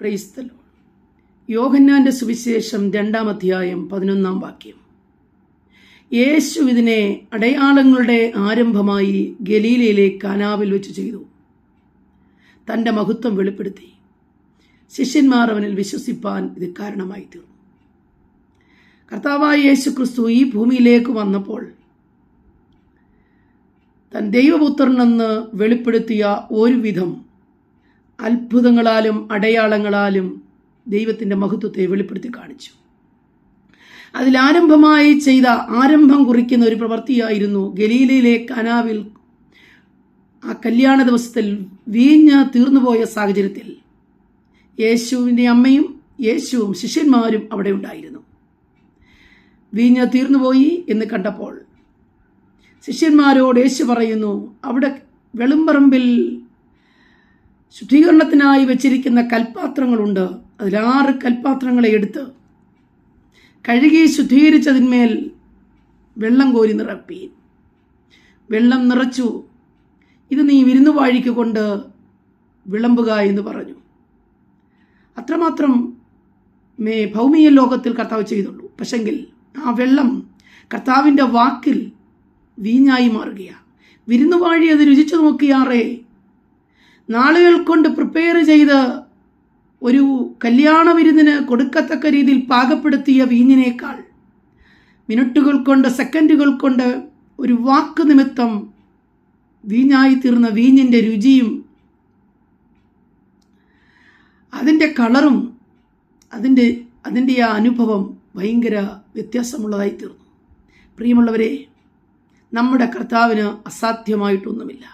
പ്രൈസ്തലോ യോഹന്നാന്റെ സുവിശേഷം രണ്ടാം അധ്യായം പതിനൊന്നാം വാക്യം. യേശു ഇതിനെ അടയാളങ്ങളുടെ ആരംഭമായി ഗലീലയിലെ കാനാവിൽ വെച്ച് ചെയ്തു. തന്റെ മഹത്വം വെളിപ്പെടുത്തി. ശിഷ്യന്മാർ അവനിൽ വിശ്വസിപ്പാൻ ഇത് കാരണമായി തീർന്നു കർത്താവായ യേശു ക്രിസ്തു ഈ ഭൂമിയിലേക്ക് വന്നപ്പോൾ തൻ ദൈവപുത്രനെന്ന് വെളിപ്പെടുത്തിയ ഒരു വിധം അത്ഭുതങ്ങളാലും അടയാളങ്ങളാലും ദൈവത്തിന്റെ മഹത്വത്തെ വെളിപ്പെടുത്തി കാണിച്ചു. അതിലാരംഭമായി ചെയ്ത ആരംഭം കുറിക്കുന്ന ഒരു പ്രവൃത്തിയായിരുന്നു ഗലീലയിലെ കനാവിൽ ആ കല്യാണ ദിവസത്തിൽ വീഞ്ഞ് തീർന്നുപോയ സാഹചര്യത്തിൽ യേശുവിന്റെ അമ്മയും യേശുവും ശിഷ്യന്മാരും അവിടെ ഉണ്ടായിരുന്നു. വീഞ്ഞ് തീർന്നുപോയി എന്ന് കണ്ടപ്പോൾ ശിഷ്യന്മാരോട് യേശു പറയുന്നു അവിടെ വെളുമ്പറമ്പിൽ ശുദ്ധീകരണത്തിനായി വെച്ചിരിക്കുന്ന കൽപ്പാത്രങ്ങളുണ്ട് അതിലാറ് കൽപ്പാത്രങ്ങളെ എടുത്ത് കഴുകി ശുദ്ധീകരിച്ചതിന്മേൽ വെള്ളം കോരി നിറപ്പി വെള്ളം നിറച്ചു. ഇത് നീ വിരുന്നുവാഴിക്ക് കൊണ്ട് വിളമ്പുക എന്ന് പറഞ്ഞു. അത്രമാത്രം മേ ഭൗമിക ലോകത്തിൽ കർത്താവ് ചെയ്തുള്ളൂ. പക്ഷെങ്കിൽ ആ വെള്ളം കർത്താവിന്റെ വാക്കിൽ വീഞ്ഞായി മാറുകയാണ് വിരുന്നുവാഴി അത് രുചിച്ചു നോക്കിയാറേ നാളുകൾ കൊണ്ട് പ്രിപ്പയർ ചെയ്ത് ഒരു കല്യാണ വിരുന്നിന് കൊടുക്കത്തക്ക രീതിയിൽ പാകപ്പെടുത്തിയ വീഞ്ഞിനേക്കാൾ മിനിറ്റുകൾ കൊണ്ട് സെക്കൻഡുകൾ കൊണ്ട് ഒരു വാക്ക് നിമിത്തം വീഞ്ഞായി തീർന്ന വീഞ്ഞിന്റെ രുചിയും അതിന്റെ കളറും അതിന്റെ അതിന്റെ ആ അനുഭവം ഭയങ്കര വ്യത്യാസമുള്ളതായി തീർന്നു. പ്രിയമുള്ളവരെ നമ്മുടെ കർത്താവിന് അസാധ്യമായിട്ടൊന്നുമില്ല.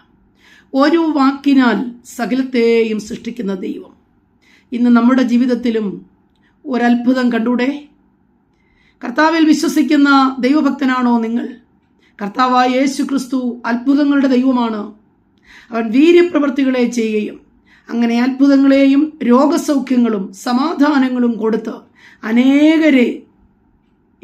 ഒരു വാക്കിനാൽ സകലത്തെയും സൃഷ്ടിക്കുന്ന ദൈവം. ഇന്ന് നമ്മുടെ ജീവിതത്തിലും ഒരത്ഭുതം കണ്ടൂടെ? കർത്താവിൽ വിശ്വസിക്കുന്ന ദൈവഭക്തനാണോ നിങ്ങൾ? കർത്താവായ യേശു ക്രിസ്തു അത്ഭുതങ്ങളുടെ ദൈവമാണ്. അവൻ വീര്യപ്രവർത്തികളെ ചെയ്യുകയും അങ്ങനെ അത്ഭുതങ്ങളെയും രോഗസൗഖ്യങ്ങളും സമാധാനങ്ങളും കൊടുത്ത് അനേകരെ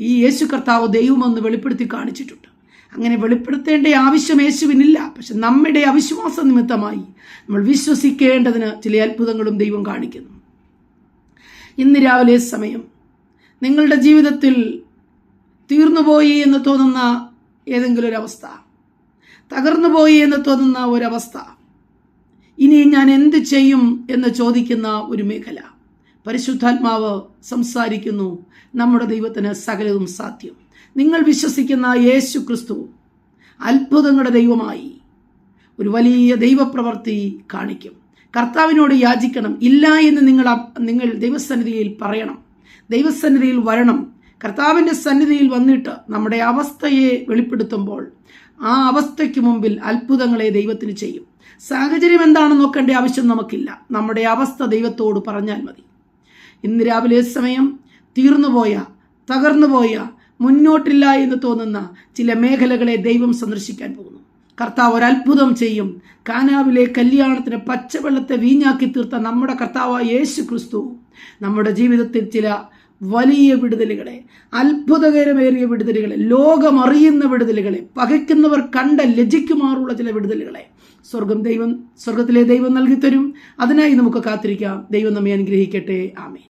ഈ യേശു കർത്താവ് ദൈവമെന്ന് വെളിപ്പെടുത്തി കാണിച്ചിട്ടുണ്ട്. അങ്ങനെ വെളിപ്പെടുത്തേണ്ട ആവശ്യം യേശുവിനില്ല. പക്ഷെ നമ്മുടെ അവിശ്വാസ നിമിത്തമായി നമ്മൾ വിശ്വസിക്കേണ്ടതിന് ചില അത്ഭുതങ്ങളും ദൈവം കാണിക്കുന്നു. ഇന്ന് രാവിലെ സമയം. നിങ്ങളുടെ ജീവിതത്തിൽ തീർന്നുപോയി എന്ന് തോന്നുന്ന ഏതെങ്കിലും ഒരവസ്ഥ തകർന്നുപോയി എന്ന് തോന്നുന്ന ഒരവസ്ഥ. ഇനി ഞാൻ എന്ത് ചെയ്യും എന്ന് ചോദിക്കുന്ന ഒരു മേഖല. പരിശുദ്ധാത്മാവ് സംസാരിക്കുന്നു. നമ്മുടെ ദൈവത്തിന് സകലതും സാധ്യം. നിങ്ങൾ വിശ്വസിക്കുന്ന യേശു ക്രിസ്തു അത്ഭുതങ്ങളുടെ ദൈവമായി ഒരു വലിയ ദൈവപ്രവർത്തി കാണിക്കും. കർത്താവിനോട് യാചിക്കണം. ഇല്ല എന്ന് നിങ്ങൾ നിങ്ങൾ ദൈവസന്നിധിയിൽ പറയണം. ദൈവസന്നിധിയിൽ വരണം. കർത്താവിന്റെ സന്നിധിയിൽ വന്നിട്ട് നമ്മുടെ അവസ്ഥയെ വെളിപ്പെടുത്തുമ്പോൾ ആ അവസ്ഥയ്ക്ക് മുമ്പിൽ അത്ഭുതങ്ങളെ ദൈവത്തിന് ചെയ്യും. സാഹചര്യം എന്താണെന്ന് നോക്കേണ്ട ആവശ്യം നമുക്കില്ല. നമ്മുടെ അവസ്ഥ ദൈവത്തോട് പറഞ്ഞാൽ മതി. ഇന്ന് രാവിലെ സമയം തീർന്നുപോയ തകർന്നുപോയ മുന്നോട്ടില്ല എന്ന് തോന്നുന്ന ചില മേഖലകളെ ദൈവം സന്ദർശിക്കാൻ പോകുന്നു. കർത്താവ് ഒരു അത്ഭുതം ചെയ്യും. കാനാവിലെ കല്യാണത്തിന് പച്ചവെള്ളത്തെ വീഞ്ഞാക്കി തീർത്ത നമ്മുടെ കർത്താവായ യേശു ക്രിസ്തു നമ്മുടെ ജീവിതത്തിൽ ചില വലിയ വിടുതലുകളെ അത്ഭുതകരമേറിയ വിടുതലുകളെ ലോകമറിയുന്ന വിടുതലുകളെ പകയ്ക്കുന്നവർ കണ്ട ലജിക്കുമാറുള്ള ചില വിടുതലുകളെ സ്വർഗം ദൈവം സ്വർഗത്തിലെ ദൈവം നൽകിത്തരും. തരും അതിനായി നമുക്ക് കാത്തിരിക്കാം. ദൈവം നമ്മെ അനുഗ്രഹിക്കട്ടെ. ആമേ